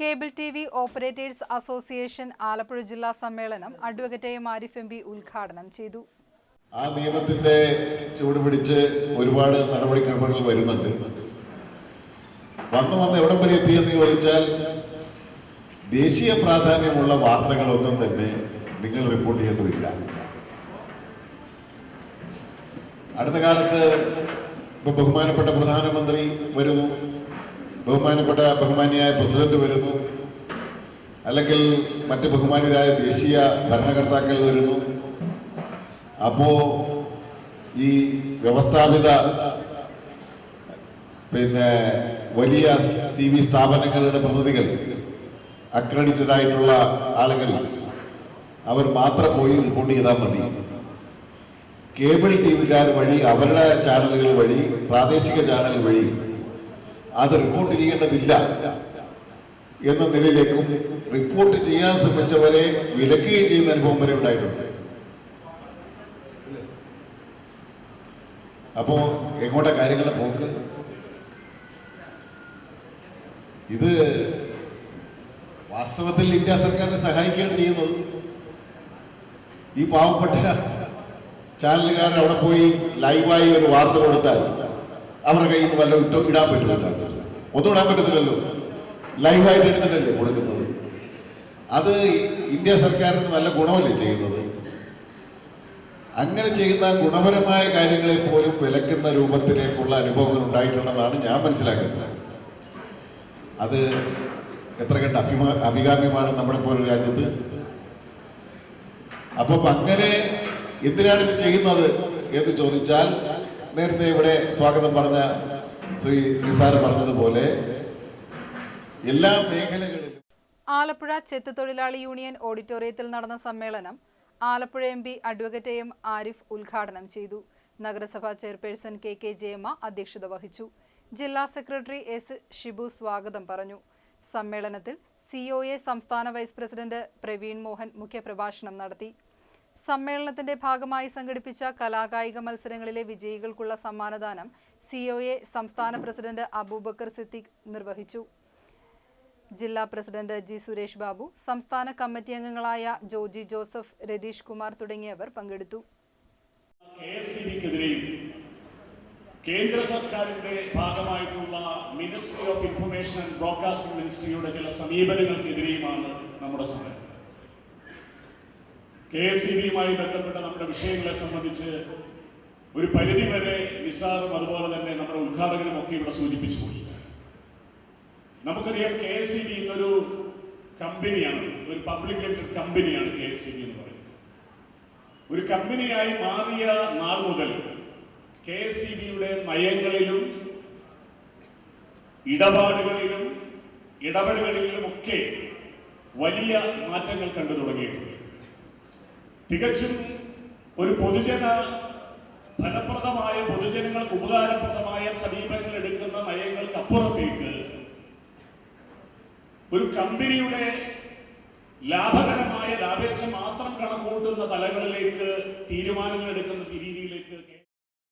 Cable T V operators association Alappuzha ജില്ലാ സമ്മേളനം advocate M Arif M P ഉദ്ഘാടനം ചെയ്തു. ആ നിയമത്തിന്റെ ചൂട് പിടിച്ച് ഒരുപാട് നടപടിക്രമങ്ങൾ വരുന്നുണ്ട്. വന്ന് വന്ന് എവിടം വരെ എത്തിയെന്ന് ചോദിച്ചാൽ ദേശീയ പ്രാധാന്യമുള്ള വാർത്തകളൊന്നും തന്നെ നിങ്ങൾ റിപ്പോർട്ട് ചെയ്യേണ്ടതില്ല. അടുത്ത കാലത്ത് ഇപ്പൊ ബഹുമാനപ്പെട്ട പ്രധാനമന്ത്രി വരുന്നു. ബഹുമാനപ്പെട്ട ബഹുമാനിയായ പ്രസിഡന്റ് വരുന്നു. അല്ലെങ്കിൽ മറ്റ് ബഹുമാനിയരായ ദേശീയ ഭരണകർത്താക്കൾ വരുന്നു. അപ്പോ ഈ വ്യവസ്ഥാപിത പിന്നെ വലിയ ടി വി സ്ഥാപനങ്ങളുടെ പ്രതിനിധികൾ അക്രഡിറ്റഡ് ആയിട്ടുള്ള ആളുകൾ അവർ മാത്രം പോയി റിപ്പോർട്ട് ചെയ്താൽ മതി. കേബിൾ ടി വിക്കാർ വഴി അവരുടെ ചാനലുകൾ വഴി പ്രാദേശിക ചാനൽ വഴി അത് റിപ്പോർട്ട് ചെയ്യേണ്ടതില്ല എന്ന നിലയിലേക്കും റിപ്പോർട്ട് ചെയ്യാൻ ശ്രമിച്ചവരെ വിലക്കുകയും ചെയ്യുന്ന അനുഭവം വരെ ഉണ്ടായിട്ടുണ്ട്. അപ്പോ എങ്ങോട്ടാ കാര്യങ്ങളുടെ പോക്ക്? ഇത് വാസ്തവത്തിൽ ഇന്ത്യ സർക്കാരിനെ സഹായിക്കുകയാണ് ചെയ്യുന്നത്. ഈ പാവപ്പെട്ട ചാനലുകാരൻ അവിടെ പോയി ലൈവായി ഒരു വാർത്ത കൊടുത്താൽ അവരുടെ കയ്യിൽ നിന്ന് വല്ലതും ഇട്ടോ ഇടാൻ പറ്റുമല്ലോ ഒന്നും ഇടാൻ പറ്റത്തില്ലല്ലോ. ലൈവായിട്ട് എടുത്തിട്ടല്ലേ കൊടുക്കുന്നത്? അത് ഇന്ത്യ സർക്കാരിന് നല്ല ഗുണമല്ലേ ചെയ്യുന്നത്? അങ്ങനെ ചെയ്യുന്ന ഗുണപരമായ കാര്യങ്ങളെ പോലും വിലക്കുന്ന രൂപത്തിലേക്കുള്ള അനുഭവങ്ങൾ ഉണ്ടായിട്ടുണ്ടെന്നാണ് ഞാൻ മനസ്സിലാക്കുന്നത്. അത് എത്ര കണ്ട് അഭിമാ അഭികാമ്യമാണ് നമ്മുടെ പോലൊരു രാജ്യത്ത്. അപ്പം അങ്ങനെ എന്തിനാണ് ഇത് ചെയ്യുന്നത് എന്ന് ചോദിച്ചാൽ നേരത്തെ ഇവിടെ സ്വാഗതം പറഞ്ഞ ശ്രീ നിസാർ പറഞ്ഞതുപോലെ എല്ലാ മേഖലകളിലും ആലപ്പുഴ ചെത്ത് തൊഴിലാളി യൂണിയൻ ഓഡിറ്റോറിയത്തിൽ നടന്ന സമ്മേളനം Alappuzha M P advocate M Arif ഉദ്ഘാടനം ചെയ്തു. നഗരസഭാ ചെയർപേഴ്സൺ കെ കെ ജയമ്മ അധ്യക്ഷത വഹിച്ചു. ജില്ലാ സെക്രട്ടറി എസ് ഷിബു സ്വാഗതം പറഞ്ഞു. സമ്മേളനത്തിൽ സി ഒ സംസ്ഥാന വൈസ് പ്രസിഡന്റ് പ്രവീൺ മോഹൻ മുഖ്യപ്രഭാഷണം നടത്തി. സമ്മേളനത്തിന്റെ ഭാഗമായി സംഘടിപ്പിച്ച കലാകായിക മത്സരങ്ങളിലെ വിജയികൾക്കുള്ള സമ്മാനദാനം സി സംസ്ഥാന പ്രസിഡന്റ് അബൂബക്കർ സിദ്ദിഖ് നിർവഹിച്ചു. ജില്ലാ പ്രസിഡന്റ് ജി സുരേഷ് ബാബു സംസ്ഥാന കമ്മിറ്റി അംഗങ്ങളായ ജോജി ജോസഫ് രതീഷ് കുമാർ തുടങ്ങിയവർ പങ്കെടുത്തു. കേന്ദ്ര സർക്കാരിന്റെ ഭാഗമായിട്ടുള്ള ministry of information and broadcasting മിനിസ്ട്രിയുടെ ചില സമീപനങ്ങൾക്കെതിരെയുമാണ് നമ്മുടെ സമരം. കെ എസ് ഇ ബിയുമായി ബന്ധപ്പെട്ട നമ്മുടെ വിഷയങ്ങളെ സംബന്ധിച്ച് ഒരു പരിധിവരെ നിസാറും അതുപോലെ തന്നെ നമ്മുടെ ഉദ്ഘാടകനും ഒക്കെ ഇവിടെ സൂചിപ്പിച്ചു പോയി. നമുക്കറിയാം കെ എസ് ഇ ബി എന്നൊരു കമ്പനിയാണ് ഒരു പബ്ലിക് പബ്ലിക്കേറ്റഡ് കമ്പനിയാണ് കെ എസ് ഇ ബി എന്ന് പറയുന്നത്. ഒരു കമ്പനിയായി മാറിയ നാൾ മുതൽ കെ എസ് ഇ ബിയുടെ നയങ്ങളിലും ഇടപാടുകളിലും ഇടപെടലുകളിലും ഒക്കെ വലിയ മാറ്റങ്ങൾ കണ്ടു തുടങ്ങിയിട്ടുണ്ട്. തികച്ചും ഒരു പൊതുജന ഫലപ്രദമായ പൊതുജനങ്ങൾക്ക് ഉപകാരപ്രദമായ സമീപനങ്ങൾ എടുക്കുന്ന നയങ്ങൾക്ക് അപ്പുറത്തേക്ക് ഒരു കമ്പനിയുടെ ലാഭകരമായ ലാഭേച്ഛ മാത്രം കണക്കൂട്ടുന്ന തലങ്ങളിലേക്ക് തീരുമാനങ്ങൾ എടുക്കുന്ന രീതിയിലേക്ക്